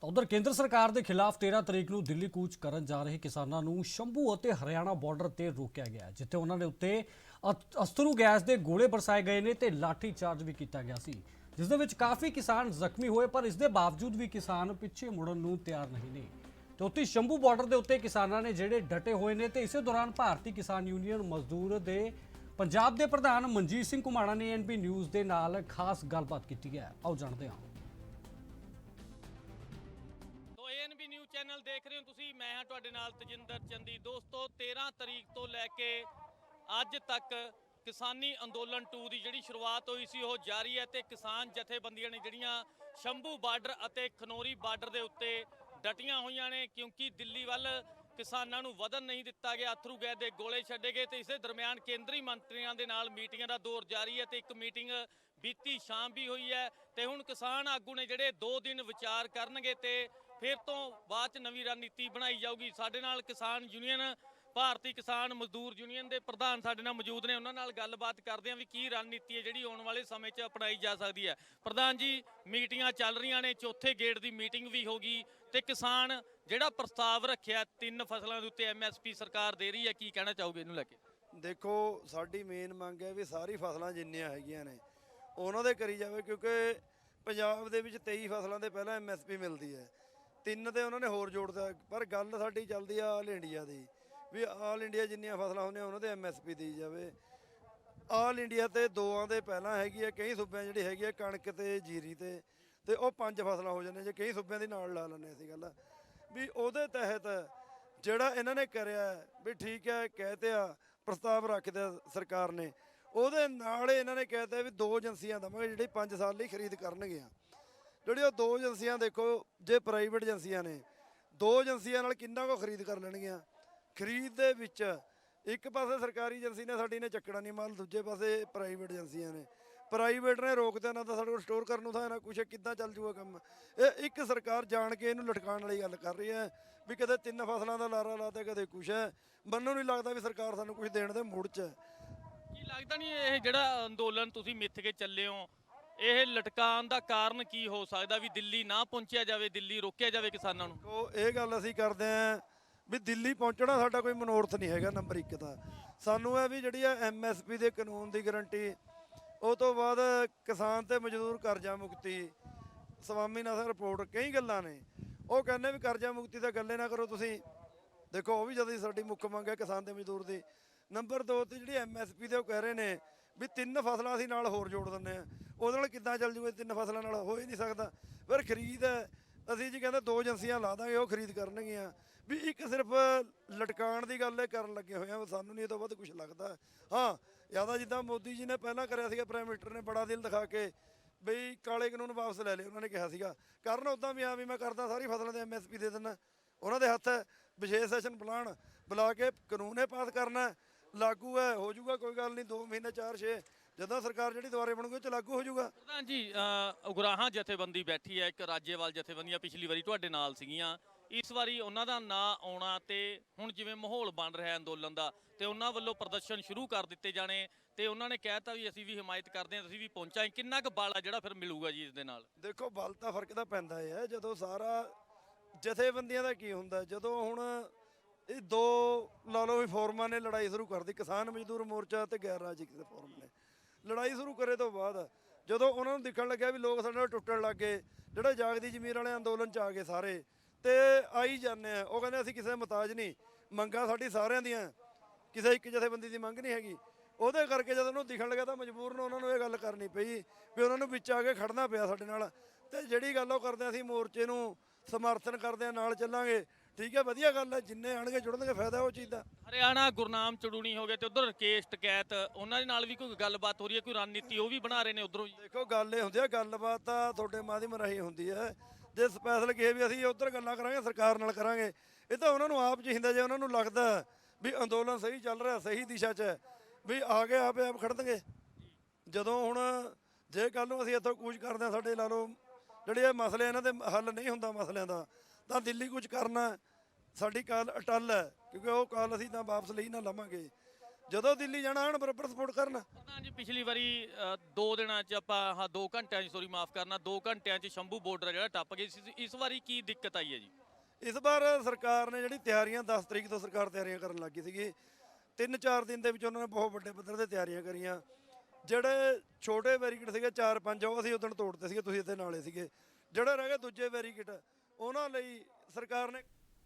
ਤਾਂ ਉਧਰ ਕੇਂਦਰ ਸਰਕਾਰ ਦੇ ਖਿਲਾਫ 13 ਤਰੀਕ ਨੂੰ ਦਿੱਲੀ ਕੂਚ ਕਰਨ ਜਾ ਰਹੇ ਕਿਸਾਨਾਂ ਨੂੰ ਸ਼ੰਭੂ ਅਤੇ ਹਰਿਆਣਾ ਬਾਰਡਰ ਤੇ ਰੋਕਿਆ ਗਿਆ ਜਿੱਥੇ ਉਹਨਾਂ ਦੇ ਉੱਤੇ ਅਤ- ਅਸਤਰੂ ਗੈਸ ਦੇ ਗੋਲੇ ਬਰਸਾਏ ਗਏ ਨੇ ਤੇ ਲਾਠੀ ਚਾਰਜ ਵੀ ਕੀਤਾ ਗਿਆ ਸੀ। ਜਿਸ ਦੇ ਵਿੱਚ ਕਾਫੀ ਕਿਸਾਨ ਜ਼ਖਮੀ ਹੋਏ, ਪਰ ਇਸ ਦੇ ਬਾਵਜੂਦ ਵੀ ਕਿਸਾਨ ਪਿੱਛੇ ਮੁੜਨ ਨੂੰ ਤਿਆਰ ਨਹੀਂ ਨੇ। ਤੇ ਉੱਥੇ ਸ਼ੰਭੂ ਬਾਰਡਰ ਦੇ ਉੱਤੇ ਕਿਸਾਨਾਂ ਨੇ ਜਿਹੜੇ ਡਟੇ ਹੋਏ ਨੇ ਤੇ ਇਸੇ ਦੌਰਾਨ ਭਾਰਤੀ ਕਿਸਾਨ ਯੂਨੀਅਨ ਮਜ਼ਦੂਰ ਦੇ ਪੰਜਾਬ ਦੇ ਪ੍ਰਧਾਨ ਮਨਜੀਤ ਸਿੰਘ ਕੁਮਾਣਾ ਨੇ ਐਨਪੀ ਨਿਊਜ਼ ਦੇ ਨਾਲ ਖਾਸ ਗੱਲਬਾਤ ਕੀਤੀ ਹੈ। ਆਓ ਜਾਣਦੇ ਹਾਂ। ਚੈਨਲ ਦੇਖ ਰਹੇ ਹੋ ਤੁਸੀਂ। ਮੈਂ ਹਾਂ ਤੁਹਾਡੇ ਨਾਲ ਤਜਿੰਦਰ ਚੰਦੀ। ਦੋਸਤੋ 13 ਤਰੀਕ ਤੋਂ ਲੈ ਕੇ ਅੱਜ ਤੱਕ ਕਿਸਾਨੀ ਅੰਦੋਲਨ 2 ਦੀ ਜਿਹੜੀ ਸ਼ੁਰੂਆਤ ਹੋਈ ਸੀ, ਉਹ ਜਾਰੀ ਹੈ ਤੇ ਕਿਸਾਨ ਜਥੇਬੰਦੀਆਂ ਨੇ ਜਿਹੜੀਆਂ ਸ਼ੰਭੂ ਬਾਰਡਰ ਅਤੇ ਖਨੋਰੀ ਬਾਰਡਰ ਦੇ ਉੱਤੇ ਡਟੀਆਂ ਹੋਈਆਂ ਨੇ, ਕਿਉਂਕਿ ਦਿੱਲੀ ਵੱਲ ਕਿਸਾਨਾਂ ਨੂੰ ਵਧਣ ਨਹੀਂ ਦਿੱਤਾ ਗਿਆ, ਅਥਰੂ ਗੈਸ ਦੇ ਗੋਲੇ ਛੱਡੇ ਗਏ ਤੇ ਇਸੇ ਦਰਮਿਆਨ ਕੇਂਦਰੀ ਮੰਤਰੀਆਂ ਦੇ ਨਾਲ ਮੀਟਿੰਗਾਂ ਦਾ ਦੌਰ ਜਾਰੀ ਹੈ ਤੇ ਇੱਕ ਮੀਟਿੰਗ ਬੀਤੀ ਸ਼ਾਮ ਵੀ ਹੋਈ ਹੈ ਤੇ ਹੁਣ ਕਿਸਾਨ ਆਗੂ ਨੇ ਜਿਹੜੇ 2 ਦਿਨ ਵਿਚਾਰ ਕਰਨਗੇ ਤੇ ਫਿਰ ਤੋਂ ਬਾਅਦ ਚ ਨਵੀਂ ਰਣਨੀਤੀ ਬਣਾਈ ਜਾਊਗੀ। ਸਾਡੇ ਨਾਲ ਕਿਸਾਨ ਯੂਨੀਅਨ, ਭਾਰਤੀ ਕਿਸਾਨ ਮਜ਼ਦੂਰ ਯੂਨੀਅਨ ਦੇ ਪ੍ਰਧਾਨ ਸਾਡੇ ਨਾਲ ਮੌਜੂਦ ਨੇ। ਉਹਨਾਂ ਨਾਲ ਗੱਲਬਾਤ ਕਰਦੇ ਹਾਂ ਵੀ ਕੀ ਰਣਨੀਤੀ ਹੈ ਜਿਹੜੀ ਆਉਣ ਵਾਲੇ ਸਮੇਂ 'ਚ ਅਪਣਾਈ ਜਾ ਸਕਦੀ ਹੈ। ਪ੍ਰਧਾਨ ਜੀ, ਮੀਟਿੰਗਾਂ ਚੱਲ ਰਹੀਆਂ ਨੇ। ਚੌਥੇ ਗੇੜ ਦੀ ਮੀਟਿੰਗ ਵੀ ਹੋ ਗਈ ਤੇ ਕਿਸਾਨ ਜਿਹੜਾ ਪ੍ਰਸਤਾਵ ਰੱਖਿਆ ਤਿੰਨ ਫਸਲਾਂ ਦੇ ਉੱਤੇ ਐਮਐਸਪੀ ਸਰਕਾਰ ਦੇ ਰਹੀ ਹੈ, ਕੀ ਕਹਿਣਾ ਚਾਹੋਗੇ ਇਹਨੂੰ ਲੈ ਕੇ? ਦੇਖੋ, ਸਾਡੀ ਮੇਨ ਮੰਗ ਹੈ ਵੀ ਸਾਰੀ ਫਸਲਾਂ ਜਿੰਨੀਆਂ ਹੈਗੀਆਂ ਨੇ, ਉਹਨਾਂ ਦੇ ਕਰੀ ਜਾਵੇ ਕਿਉਂਕਿ ਪੰਜਾਬ ਦੇ ਵਿੱਚ 23 ਫਸਲਾਂ ਦੇ ਪਹਿਲਾਂ ਐਮਐਸਪੀ ਮਿਲਦੀ ਹੈ। ਤਿੰਨ ਤੇ ਉਹਨਾਂ ਨੇ ਹੋਰ ਜੋੜਦਾ ਪਰ ਗੱਲ ਸਾਡੀ ਚੱਲਦੀ ਆ ਆਲ ਇੰਡੀਆ ਦੀ, ਵੀ ਆਲ ਇੰਡੀਆ ਜਿੰਨੀਆਂ ਫਸਲਾਂ ਹੁੰਦੀਆਂ ਉਹਨਾਂ ਦੇ ਐਮਐਸਪੀ ਦੀ ਜਾਵੇ। ਆਲ ਇੰਡੀਆ ਤੇ ਦੋਆਂ ਦੇ ਪਹਿਲਾਂ ਹੈਗੀ ਹੈ ਕਈ ਸੂਬਿਆਂ ਜਿਹੜੀ ਹੈਗੀ ਆ ਕਣਕ ਤੇ ਜੀਰੀ ਤੇ ਤੇ ਉਹ ਪੰਜ ਫਸਲਾਂ ਹੋ ਜਾਂਦੀਆਂ, ਜੇ ਕਈ ਸੂਬਿਆਂ ਦੀ ਨਾਲ ਲਾ ਲੈਂਦੇ ਅਸੀਂ ਗੱਲ। ਵੀ ਉਹਦੇ ਤਹਿਤ ਜਿਹੜਾ ਇਹਨਾਂ ਨੇ ਕਰਿਆ, ਵੀ ਠੀਕ ਹੈ ਕਹਤੇ ਆ, ਪ੍ਰਸਤਾਵ ਰੱਖਦੇ ਸਰਕਾਰ ਨੇ, ਉਹਦੇ ਨਾਲ ਇਹਨਾਂ ਨੇ ਕਹਿਤਾ ਵੀ ਦੋ ਏਜੰਸੀਆਂ ਦਵਾਂਗੇ ਜਿਹੜੀ 5 ਸਾਲ ਲਈ ਖਰੀਦ ਕਰਨਗੀਆਂ। ਜਿਹੜੀ ਉਹ ਦੋ ਏਜੰਸੀਆਂ ਦੇਖੋ, ਜੇ ਪ੍ਰਾਈਵੇਟ ਏਜੰਸੀਆਂ ਨੇ, ਦੋ ਏਜੰਸੀਆਂ ਨਾਲ ਕਿੰਨਾ ਕੋ ਖਰੀਦ ਕਰ ਲੈਣਗੀਆਂ? ਖਰੀਦ ਦੇ ਵਿੱਚ ਇੱਕ ਪਾਸੇ ਸਰਕਾਰੀ ਏਜੰਸੀ ਨੇ ਸਾਡੀ ਨੇ ਚੱਕਣਾ ਨਹੀਂ ਮਾਲ, ਦੂਜੇ ਪਾਸੇ ਪ੍ਰਾਈਵੇਟ ਏਜੰਸੀਆਂ ਨੇ। ਪ੍ਰਾਈਵੇਟ ਨੇ ਰੋਕਦੇ ਨਾ ਤਾਂ ਸਾਡੇ ਕੋਲ ਸਟੋਰ ਕਰਨ ਨੂੰ ਥਾਂ ਨਾ ਕੁਛ, ਕਿੱਦਾਂ ਚੱਲ ਜੂਗਾ ਕੰਮ? ਇਹ ਇੱਕ ਸਰਕਾਰ ਜਾਣ ਕੇ ਇਹਨੂੰ ਲਟਕਾਉਣ ਵਾਲੀ ਗੱਲ ਕਰ ਰਹੀ ਹੈ, ਵੀ ਕਦੇ ਤਿੰਨ ਫਸਲਾਂ ਦਾ ਲਾਰਾ ਲਾਤੇ ਕਦੇ ਕੁਛ ਹੈ। ਮੈਨੂੰ ਨਹੀਂ ਲੱਗਦਾ ਵੀ ਸਰਕਾਰ ਸਾਨੂੰ ਕੁਝ ਦੇਣ ਦੇ ਮੂਡ 'ਚ ਹੈ। ਕੀ ਲੱਗਦਾ ਨਹੀਂ ਇਹ ਜਿਹੜਾ ਅੰਦੋਲਨ ਤੁਸੀਂ ਮਿੱਥ ਕੇ ਚੱਲੇ ਹੋ ਇਹ ਲਟਕਾਉਣ ਦਾ ਕਾਰਨ ਕੀ ਹੋ ਸਕਦਾ ਵੀ ਦਿੱਲੀ ਨਾ ਪਹੁੰਚਿਆ ਜਾਵੇ, ਦਿੱਲੀ ਰੋਕਿਆ ਜਾਵੇ ਕਿਸਾਨਾਂ ਨੂੰ? ਉਹ ਇਹ ਗੱਲ ਅਸੀਂ ਕਰਦੇ ਆਂ ਵੀ ਦਿੱਲੀ ਪਹੁੰਚਣਾ ਸਾਡਾ ਕੋਈ ਮਨੋਰਥ ਨਹੀਂ ਹੈਗਾ, ਨੰਬਰ 1 ਦਾ ਸਾਨੂੰ ਇਹ ਵੀ ਜਿਹੜੀ ਆ ਐਮਐਸਪੀ ਦੇ ਕਾਨੂੰਨ ਦੀ ਗਾਰੰਟੀ, ਉਹ ਤੋਂ ਬਾਅਦ ਕਿਸਾਨ ਤੇ ਮਜ਼ਦੂਰ ਕਰਜ਼ਾ ਮੁਕਤੀ ਸਵਾਮੀਨਾਥਨ ਰਿਪੋਰਟ, ਕਈ ਗੱਲਾਂ ਨੇ। ਉਹ ਕਹਿੰਦੇ ਵੀ ਕਰਜ਼ਾ ਮੁਕਤੀ ਤਾਂ ਗੱਲੇ ਨਾ ਕਰੋ ਤੁਸੀਂ। ਦੇਖੋ, ਉਹ ਵੀ ਜਦੋਂ ਸਾਡੀ ਮੁੱਖ ਮੰਗ ਹੈ ਕਿਸਾਨ ਤੇ ਮਜ਼ਦੂਰ ਦੀ। ਨੰਬਰ 2 ਤੇ ਜਿਹੜੀ ਐਮਐਸਪੀ ਦੇ ਉਹ ਕਹਿ ਰਹੇ ਨੇ ਵੀ ਤਿੰਨ ਫਸਲਾਂ ਅਸੀਂ ਨਾਲ ਹੋਰ ਜੋੜ ਦਿੰਦੇ ਆ ਉਹਦੇ ਨਾਲ ਕਿੱਦਾਂ ਚੱਲ ਜੂਗਾ, ਤਿੰਨ ਫਸਲਾਂ ਨਾਲ ਹੋ ਹੀ ਨਹੀਂ ਸਕਦਾ। ਫਿਰ ਖਰੀਦ ਹੈ, ਅਸੀਂ ਜੀ ਕਹਿੰਦੇ ਦੋ ਏਜੰਸੀਆਂ ਲਾ ਦਾਂਗੇ, ਉਹ ਖਰੀਦ ਕਰਨਗੀਆਂ। ਵੀ ਇੱਕ ਸਿਰਫ ਲਟਕਾਉਣ ਦੀ ਗੱਲ ਇਹ ਕਰਨ ਲੱਗੇ ਹੋਏ ਆ ਸਾਨੂੰ ਨਹੀਂ ਇਹ ਤੋਂ ਵੱਧ ਕੁਝ ਲੱਗਦਾ। ਹਾਂ, ਜ਼ਿਆਦਾ ਜਿੱਦਾਂ ਮੋਦੀ ਜੀ ਨੇ ਪਹਿਲਾਂ ਕਰਿਆ ਸੀਗਾ ਪ੍ਰਾਈਮ ਮਿਨਿਸਟਰ ਨੇ ਬੜਾ ਦਿਲ ਦਿਖਾ ਕੇ ਬਈ ਕਾਲੇ ਕਾਨੂੰਨ ਵਾਪਸ ਲੈ ਲਏ, ਉਹਨਾਂ ਨੇ ਕਿਹਾ ਸੀਗਾ। ਕਰਨ ਉਦਾਂ ਵੀ ਆ ਵੀ ਮੈਂ ਕਰਦਾ ਸਾਰੀ ਫਸਲਾਂ ਦੇ ਐਮਐਸਪੀ ਦੇ ਦਿੰਦਾ। ਉਹਨਾਂ ਦੇ ਹੱਥ ਹੈ, ਵਿਸ਼ੇਸ਼ ਸੈਸ਼ਨ ਬੁਲਾਉਣ, ਬੁਲਾ ਕੇ ਕਾਨੂੰਨ ਇਹ ਪਾਸ ਕਰਨਾ ਲਾਗੂ ਹੈ ਹੋ ਜਾਊਗਾ ਕੋਈ ਗੱਲ ਨਹੀਂ 2 ਮਹੀਨੇ 4 6 ਜਦੋਂ ਸਰਕਾਰ ਜਿਹੜੀ ਦੁਬਾਰੇ ਬਣੂਗੀ ਉਹ ਚ ਲਾਗੂ ਹੋ ਜਾਊਗਾ। ਪ੍ਰਧਾਨ ਜੀ ਉਗਰਾਹਾਂ ਜਥੇਬੰਦੀ ਬੈਠੀ ਹੈ ਇੱਕ ਰਾਜੇਵਾਲ ਜਥੇਬੰਦੀਆਂ ਪਿਛਲੀ ਵਾਰੀ ਤੁਹਾਡੇ ਨਾਲ ਸੀਗੀਆਂ। ਇਸ ਵਾਰੀ ਉਹਨਾਂ ਦਾ ਨਾਂ ਆਉਣਾ ਤੇ ਹੁਣ ਜਿਵੇਂ ਮਾਹੌਲ ਬਣ ਰਿਹਾ ਅੰਦੋਲਨ ਦਾ ਤੇ ਉਹਨਾਂ ਵੱਲੋਂ ਪ੍ਰਦਰਸ਼ਨ ਸ਼ੁਰੂ ਕਰ ਦਿੱਤੇ ਜਾਣੇ ਤੇ ਉਹਨਾਂ ਨੇ ਕਹਿਤਾ ਵੀ ਅਸੀਂ ਵੀ ਹਮਾਇਤ ਕਰਦੇ ਹਾਂ ਅਸੀਂ ਵੀ ਪਹੁੰਚਾਂਗੇ ਕਿੰਨਾ ਕੁ ਬਲ ਆ ਜਿਹੜਾ ਫਿਰ ਮਿਲੂਗਾ ਜੀ ਇਸ ਦੇ ਨਾਲ? ਦੇਖੋ ਬਲ ਤਾਂ ਫ਼ਰਕ ਤਾਂ ਪੈਂਦਾ ਹੈ। ਜਦੋਂ ਸਾਰਾ ਜਥੇਬੰਦੀਆਂ ਦਾ ਕੀ ਹੁੰਦਾ ਜਦੋਂ ਹੁਣ ਇਹ ਦੋ ਲਾ ਲਓ ਵੀ ਫੋਰਮਾਂ ਨੇ ਲੜਾਈ ਸ਼ੁਰੂ ਕਰਦੀ ਕਿਸਾਨ ਮਜ਼ਦੂਰ ਮੋਰਚਾ ਤੇ ਗੈਰ ਰਾਜਨੀਤਿਕ ਫੋਰਮ ਨੇ। ਲੜਾਈ ਸ਼ੁਰੂ ਕਰੇ ਤੋਂ ਬਾਅਦ ਜਦੋਂ ਉਹਨਾਂ ਨੂੰ ਦਿਖਣ ਲੱਗਿਆ ਵੀ ਲੋਕ ਸਾਡੇ ਨਾਲ ਟੁੱਟਣ ਲੱਗ ਗਏ, ਜਿਹੜੇ ਜਾਗਦੀ ਜ਼ਮੀਰ ਵਾਲੇ ਅੰਦੋਲਨ ਚ ਆ ਗਏ ਸਾਰੇ, ਤੇ ਆਈ ਜਾਂਦੇ ਆ। ਉਹ ਕਹਿੰਦੇ ਅਸੀਂ ਕਿਸੇ ਦੇ ਮੁਤਾਜ ਨਹੀਂ, ਮੰਗਾਂ ਸਾਡੀ ਸਾਰਿਆਂ ਦੀਆਂ, ਕਿਸੇ ਇੱਕ ਜਥੇਬੰਦੀ ਦੀ ਮੰਗ ਨਹੀਂ ਹੈਗੀ। ਉਹਦੇ ਕਰਕੇ ਜਦੋਂ ਉਹਨੂੰ ਦਿਖਣ ਲੱਗਾ ਤਾਂ ਮਜਬੂਰਨ ਉਹਨਾਂ ਨੂੰ ਇਹ ਗੱਲ ਕਰਨੀ ਪਈ ਵੀ ਉਹਨਾਂ ਨੂੰ ਵਿੱਚ ਆ ਕੇ ਖੜਨਾ ਪਿਆ ਸਾਡੇ ਨਾਲ। ਤੇ ਜਿਹੜੀ ਗੱਲ ਉਹ ਕਰਦੇ ਅਸੀਂ ਮੋਰਚੇ ਨੂੰ ਸਮਰਥਨ ਕਰਦੇ ਆ, ਨਾਲ ਚੱਲਾਂਗੇ। ਠੀਕ ਹੈ ਵਧੀਆ ਗੱਲ ਹੈ ਜਿੰਨੇ ਆਣਗੇ ਜੁੜਨਗੇ ਫਾਇਦਾ ਉਹ ਚੀਜ਼ ਦਾ। ਹਰਿਆਣਾ ਗੁਰਨਾਮ ਚੜੂਣੀ ਹੋ ਗਏ ਤੇ ਉਧਰ ਰਕੇਸ਼ ਟਕੈਤ ਉਹਨਾਂ ਦੇ ਨਾਲ ਵੀ ਕੋਈ ਗੱਲਬਾਤ ਹੋ ਰਹੀ ਹੈ ਕੋਈ ਰਣਨੀਤੀ ਉਹ ਵੀ ਬਣਾ ਰਹੇ ਨੇ ਉਧਰੋਂ ਜੀ? ਦੇਖੋ ਗੱਲ ਇਹ ਹੁੰਦੀ ਹੈ ਗੱਲਬਾਤ ਤਾਂ ਤੁਹਾਡੇ ਮਾਧਿਅਮ ਰਾਹੀਂ ਹੁੰਦੀ ਹੈ। ਜੇ ਸਪੈਸ਼ਲ ਕਹੇ ਵੀ ਅਸੀਂ ਉਧਰ ਗੱਲਾਂ ਕਰਾਂਗੇ ਸਰਕਾਰ ਨਾਲ ਕਰਾਂਗੇ ਇਹ ਤਾਂ ਉਹਨਾਂ ਨੂੰ ਆਪ ਚਾਹੀਦਾ ਜੇ ਉਹਨਾਂ ਨੂੰ ਲੱਗਦਾ ਵੀ ਅੰਦੋਲਨ ਸਹੀ ਚੱਲ ਰਿਹਾ ਸਹੀ ਦਿਸ਼ਾ 'ਚ ਹੈ ਵੀ ਆ ਕੇ ਆਪੇ ਆਪ ਖੜਨਗੇ। ਜਦੋਂ ਹੁਣ ਜੇ ਕੱਲ ਨੂੰ ਅਸੀਂ ਇੱਥੋਂ ਕੂਚ ਕਰਦੇ ਹਾਂ ਸਾਡੇ ਲਾ ਲਓ ਜਿਹੜੇ ਇਹ ਮਸਲੇ ਇਹਨਾਂ ਦੇ ਹੱਲ ਨਹੀਂ ਹੁੰਦਾ ਮਸਲਿਆਂ ਦਾ ਤਾਂ ਦਿੱਲੀ ਕੁਝ ਕਰਨਾ ਸਾਡੀ ਕਾਲ ਅਟਲ ਹੈ ਕਿਉਂਕਿ ਉਹ ਕਾਲ ਅਸੀਂ ਤਾਂ ਵਾਪਸ ਲਈ ਨਾ ਲਵਾਂਗੇ। ਜਦੋਂ ਦਿੱਲੀ ਜਾਣਾ ਹਨ ਬਰਾਬਰ ਸਪੋਰਟ ਕਰਨ। ਪ੍ਰਧਾਨ ਜੀ ਪਿਛਲੀ ਵਾਰੀ ਦੋ ਦਿਨਾਂ 'ਚ ਆਪਾਂ ਹਾਂ 2 ਘੰਟਿਆਂ 'ਚ ਸੌਰੀ ਮਾਫ ਕਰਨਾ 2 ਘੰਟਿਆਂ 'ਚ ਸ਼ੰਭੂ ਬਾਰਡਰ ਜਿਹੜਾ ਟੱਪ ਗਈ ਸੀ ਇਸ ਵਾਰੀ ਕੀ ਦਿੱਕਤ ਆਈ ਹੈ ਜੀ? ਇਸ ਵਾਰ ਸਰਕਾਰ ਨੇ ਜਿਹੜੀ ਤਿਆਰੀਆਂ 10 ਤਰੀਕ ਤੋਂ ਸਰਕਾਰ ਤਿਆਰੀਆਂ ਕਰਨ ਲੱਗੀ ਸੀਗੀ। 3-4 ਦਿਨ ਦੇ ਵਿੱਚ ਉਹਨਾਂ ਨੇ ਬਹੁਤ ਵੱਡੇ ਪੱਧਰ ਤੇ ਤਿਆਰੀਆਂ ਕਰੀਆਂ। ਜਿਹੜੇ ਛੋਟੇ ਬੈਰੀਕੇਡ ਸੀਗੇ 4-5 ਉਹ ਅਸੀਂ ਉਦੋਂ ਤੋੜਤੇ ਸੀਗੇ ਤੁਸੀਂ ਇੱਥੇ ਨਾਲੇ ਸੀਗੇ। ਜਿਹੜੇ ਰਹਿ ਗਏ ਦੂਜੇ ਬੈਰੀਕੇਡ ਉਹਨਾਂ ਲਈ ਸਰਕਾਰ ਨੇ